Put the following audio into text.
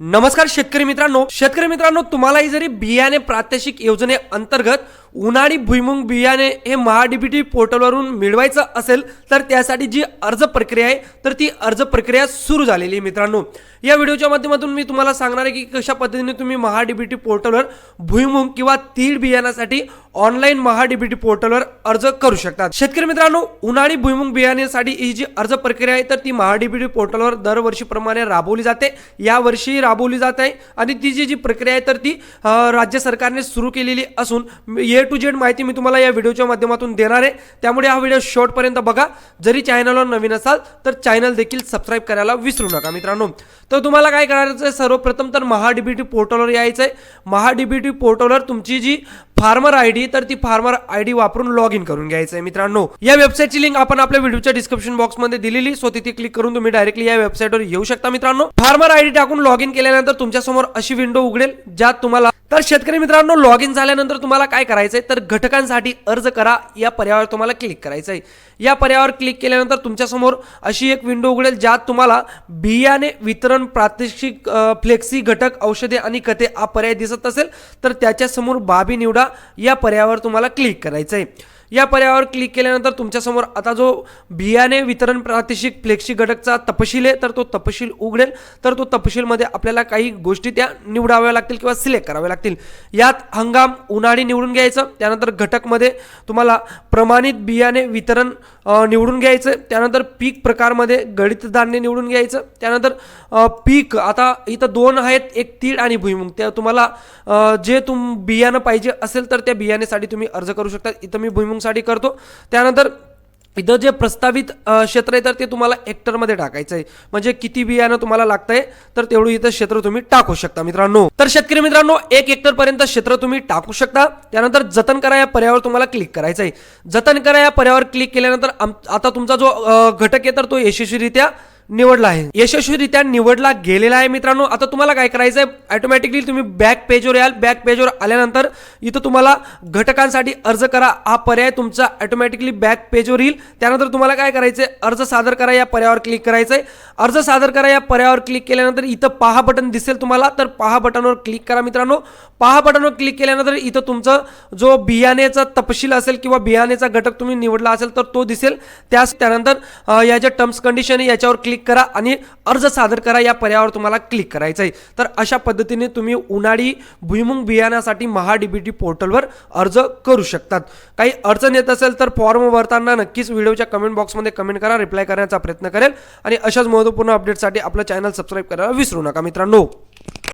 नमस्कार शेतकरी मित्रांनो. शेतकरी मित्रांनो तुम्हालाही जरी बियाणे प्रात्यक्षिक योजने अंतर्गत उन्हाळी भुईमुंग बियाणे हे महाडीबीटी पोर्टलवरून मिळवायचं असेल तर त्यासाठी जी अर्ज प्रक्रिया आहे तर ती अर्ज प्रक्रिया सुरू झालेली आहे मित्रांनो. या व्हिडिओच्या माध्यमातून मी तुम्हाला सांगणार आहे की कशा पद्धतीने तुम्ही महाडीबीटी पोर्टलवर भुईमुंग किंवा तीळ बियाण्यासाठी ऑनलाईन महाडीबीटी पोर्टलवर अर्ज करू शकतात शेतकरी मित्रांनो उन्हाळी भुईमुंग बियाण्यासाठी ही जी अर्ज प्रक्रिया आहे तर ती महाडीबीटी पोर्टलवर दरवर्षीप्रमाणे राबवली जाते. यावर्षी राबवली जात आहे आणि ती जी जी प्रक्रिया आहे तर ती राज्य सरकारने सुरू केलेली असून ये ए टू जेड माहिती मी तुम्हाला या व्हिडिओच्या माध्यमातून देणार आहे. त्यामुळे हा व्हिडिओ शॉर्टपर्यंत बघा. जरी चॅनलवर नवीन असाल तर चॅनल देखील सबस्क्राईब करायला विसरू नका मित्रांनो. तर तुम्हाला काय करायचं आहे? सर्वप्रथम तर महाडीबीटी पोर्टलवर यायचं आहे महाडीबीटी पोर्टलवर तुमची जी फार्मर आय डी तर ती फार्मर आय डी वापरून लॉग इन करून घ्यायचं आहे मित्रांनो. या वेबसाईटची लिंक आपण आपल्या व्हिडिओच्या डिस्क्रिप्शन बॉक्समध्ये दिलेली सो तिथे क्लिक करून तुम्ही डायरेक्टली या वेबसाईटवर येऊ शकता मित्रांनो. फार्मर आय डी टाकून लॉग इन केल्यानंतर तुमच्यासमोर अशी विंडो उघडेल ज्यात तुम्हाला तर शेतकरी मित्रांनो लॉग इन झाल्यानंतर तुम्हाला काय करायचं आहे तर घटकांसाठी अर्ज करा. या पर्यायावर तुम्हाला क्लिक करायचं आहे या पर्यायावर क्लिक केल्यानंतर तुमच्यासमोर अशी एक विंडो उघडेल ज्यात तुम्हाला बियाणे वितरण प्रादेशिक फ्लेक्सी घटक औषधे आणि खते हा पर्याय दिसत असेल तर त्याच्यासमोर बाबी निवडा. या पर्यायावर तुम्हाला क्लिक करायचं आहे या पर्यायावर क्लिक केल्यानंतर तुमच्यासमोर आता जो बियाणे वितरण प्रादेशिक फ्लेक्सी घटकचा तपशील आहे तर तो तपशील उघडेल. तर तो तपशीलमध्ये आपल्याला काही गोष्टी त्या निवडाव्या लागतील किंवा सिलेक्ट कराव्या लागतील. यात हंगाम उन्हाळी निवडून घ्यायचं त्यानंतर घटकमध्ये तुम्हाला प्रमाणित बियाणे वितरण निवडून घ्यायचं त्यानंतर पीक प्रकारमध्ये गळित धान्य निवडून घ्यायचं त्यानंतर पीक आता इथं दोन आहेत एक तीळ आणि भुईमुग. त्या तुम्हाला जे तुम बियाणं पाहिजे असेल तर त्या बियाण्यासाठी तुम्ही अर्ज करू शकता. इथं मी साठी करतो. त्यानंतर इथं जे प्रस्तावित क्षेत्र आहे तर ते तुम्हाला हेक्टरमध्ये टाकायचं आहे म्हणजे किती बियाणं तुम्हाला लागतंय तर तेवढं इथं क्षेत्र तुम्ही टाकू शकता मित्रांनो. तर शेतकरी मित्रांनो एक हेक्टर पर्यंत क्षेत्र तुम्ही टाकू शकता. त्यानंतर जतन करा या पर्यावर तुम्हाला क्लिक करायचं आहे जतन करा या पर्यावर क्लिक केल्यानंतर आता तुमचा जो घटक आहे तर तो यशस्वीरित्या निवडला आहे. यशस्वीरित्या निवडला गेलेला आहे मित्रांनो. आता तुम्हाला काय करायचं आहे ऑटोमॅटिकली तुम्ही बॅक पेजवर याल. बॅक पेजवर आल्यानंतर इथं तुम्हाला घटकांसाठी अर्ज करा. हा पर्याय तुमचा ऑटोमॅटिकली बॅक पेजवर येईल. त्यानंतर तुम्हाला काय करायचं आहे अर्ज सादर करा या पर्यायावर क्लिक करायचं आहे अर्ज सादर करा या पर्यायावर क्लिक केल्यानंतर इथं पहा बटन दिसेल तुम्हाला. तर पहा बटनवर क्लिक करा मित्रांनो. पहा बटनवर क्लिक केल्यानंतर इथं तुमचं जो बियाण्याचा तपशील असेल किंवा बियाण्याचा घटक तुम्ही निवडला असेल तर तो दिसेल. त्यास त्यानंतर या ज्या टर्म्स कंडिशन याच्यावर क्लिक क्लिक करा आणि अर्ज सादर करा या पर्यायावर तुम्हाला क्लिक करायचं आहे तर अशा पद्धतीने तुम्ही उन्हाळी भुईमुंग बियाण्यासाठी महाडीबीटी पोर्टलवर अर्ज करू शकतात. काही अडचण येत असेल तर फॉर्म भरताना नक्कीच व्हिडिओच्या कमेंट बॉक्समध्ये कमेंट करा रिप्लाय करण्याचा प्रयत्न करेल. आणि अशाच महत्त्वपूर्ण अपडेटसाठी आपलं चॅनल सबस्क्राईब करायला विसरू नका मित्रांनो.